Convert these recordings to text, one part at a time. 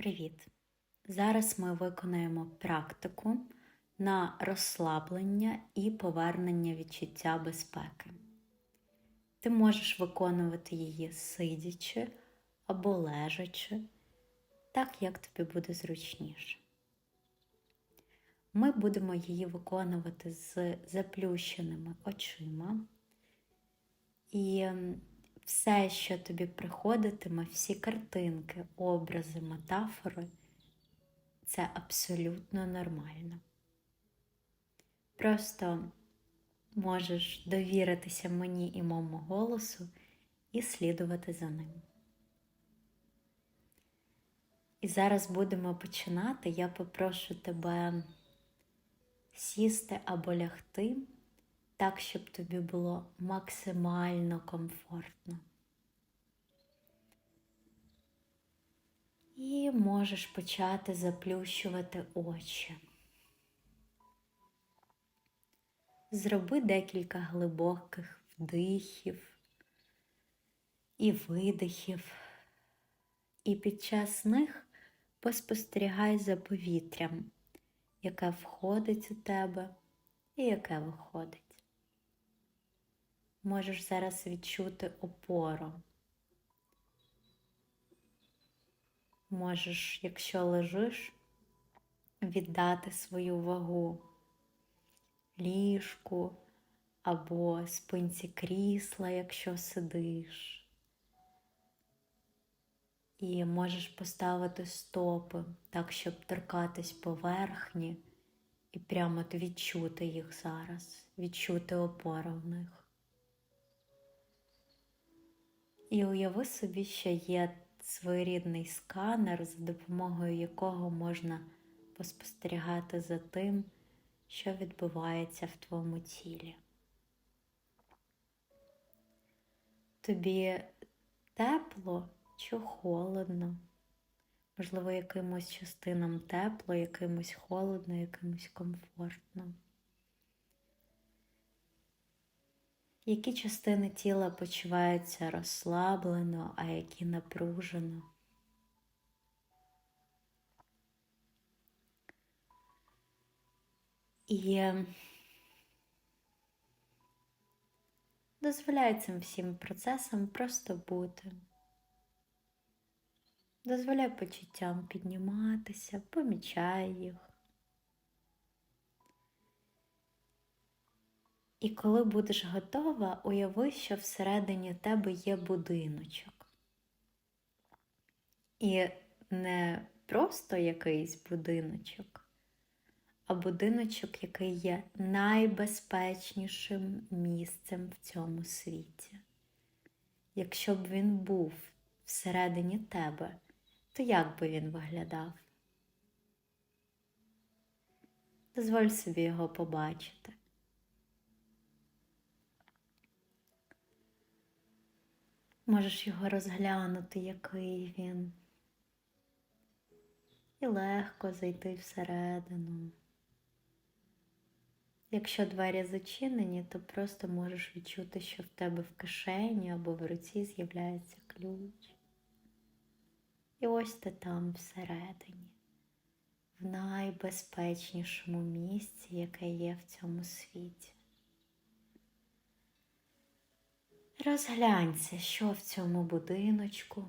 Привіт! Зараз ми виконаємо практику на розслаблення і повернення відчуття безпеки. Ти можеш виконувати її сидячи або лежачи, так як тобі буде зручніше. Ми будемо її виконувати з заплющеними очима. І все, що тобі приходитиме, всі картинки, образи, метафори, це абсолютно нормально. Просто можеш довіритися мені і моєму голосу і слідувати за ним. І зараз будемо починати. Я попрошу тебе сісти або лягти так, щоб тобі було максимально комфортно. І можеш почати заплющувати очі. Зроби декілька глибоких вдихів і видихів, і під час них поспостерігай за повітрям, яке входить у тебе і яке виходить можеш зараз відчути опору. Можеш, якщо лежиш, віддати свою вагу ліжку або спинці крісла, якщо сидиш. І можеш поставити стопи так, щоб торкатись поверхні і прямо відчути їх зараз, відчути опору в них. І уяви собі, що є своєрідний сканер, за допомогою якого можна поспостерігати за тим, що відбувається в твоєму тілі. Тобі тепло чи холодно, можливо, якимось частинам тепло, якимось холодно, якимось комфортно. Які частини тіла почуваються розслаблено, а які напружено. І дозволяй цим всім процесам просто бути. Дозволяй почуттям підніматися, помічай їх. І коли будеш готова, уяви, що всередині тебе є будиночок. І не просто якийсь будиночок, а будиночок, який є найбезпечнішим місцем в цьому світі. Якщо б він був всередині тебе, то як би він виглядав? Дозволь собі його побачити. Можеш його розглянути, який він, і легко зайти всередину. Якщо двері зачинені, то просто можеш відчути, що в тебе в кишені або в руці з'являється ключ. І ось ти там всередині, в найбезпечнішому місці, яке є в цьому світі. Розглянься, що в цьому будиночку.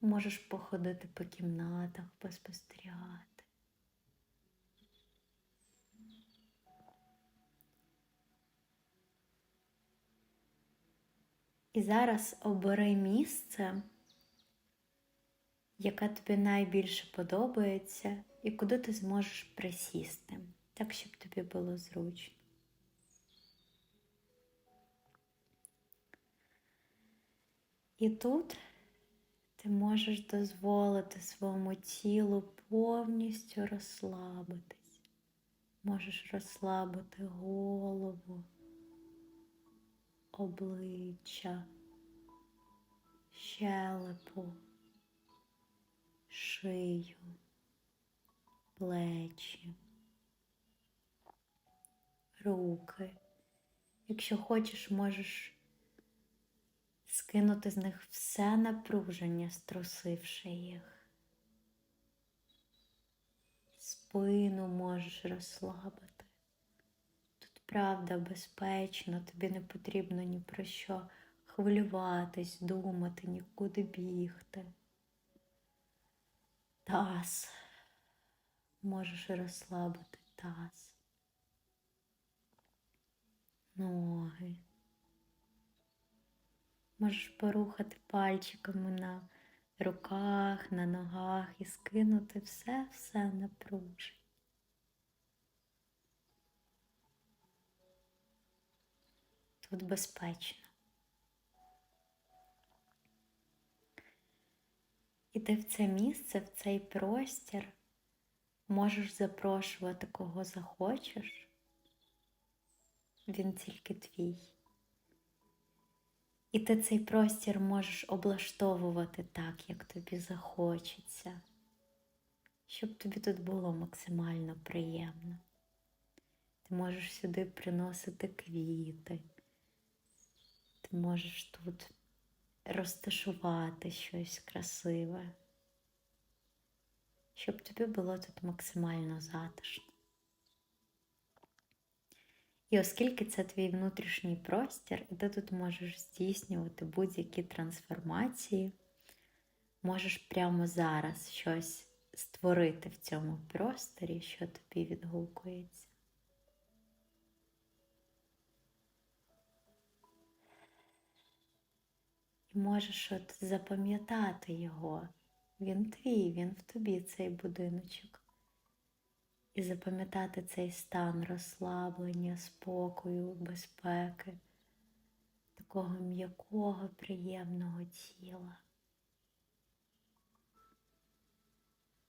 Можеш походити по кімнатах, поспостерігати. І зараз обери місце, яке тобі найбільше подобається, і куди ти зможеш присісти, так, щоб тобі було зручно. І тут ти можеш дозволити своєму тілу повністю розслабитись. Можеш розслабити голову, обличчя, щелепу, шию, плечі, руки. Якщо хочеш, можеш скинути з них все напруження, струсивши їх. Спину можеш розслабити. Тут правда безпечно, тобі не потрібно ні про що хвилюватись, думати, нікуди бігти. Таз. Можеш розслабити таз. Можеш порухати пальчиками на руках, на ногах і скинути все-все напруження. Тут безпечно. І ти в це місце, в цей простір можеш запрошувати кого захочеш. Він тільки твій. І ти цей простір можеш облаштовувати так, як тобі захочеться, щоб тобі тут було максимально приємно. Ти можеш сюди приносити квіти, ти можеш тут розташувати щось красиве, щоб тобі було тут максимально затишно. І оскільки це твій внутрішній простір, і ти тут можеш здійснювати будь-які трансформації, можеш прямо зараз щось створити в цьому просторі, що тобі відгукується. І можеш от запам'ятати його. Він твій, він в тобі цей будиночок. І запам'ятати цей стан розслаблення, спокою, безпеки, такого м'якого, приємного тіла.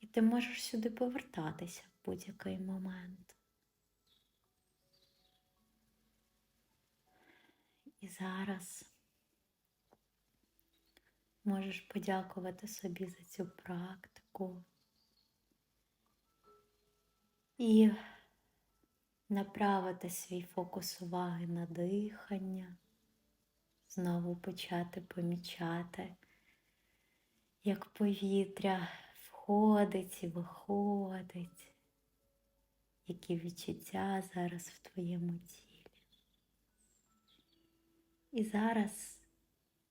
І ти можеш сюди повертатися в будь-який момент. І зараз можеш подякувати собі за цю практику і направити свій фокус уваги на дихання, знову почати помічати, як повітря входить і виходить, які відчуття зараз в твоєму тілі. І зараз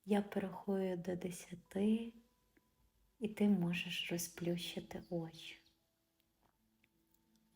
я порахую до десяти, і ти можеш розплющити очі.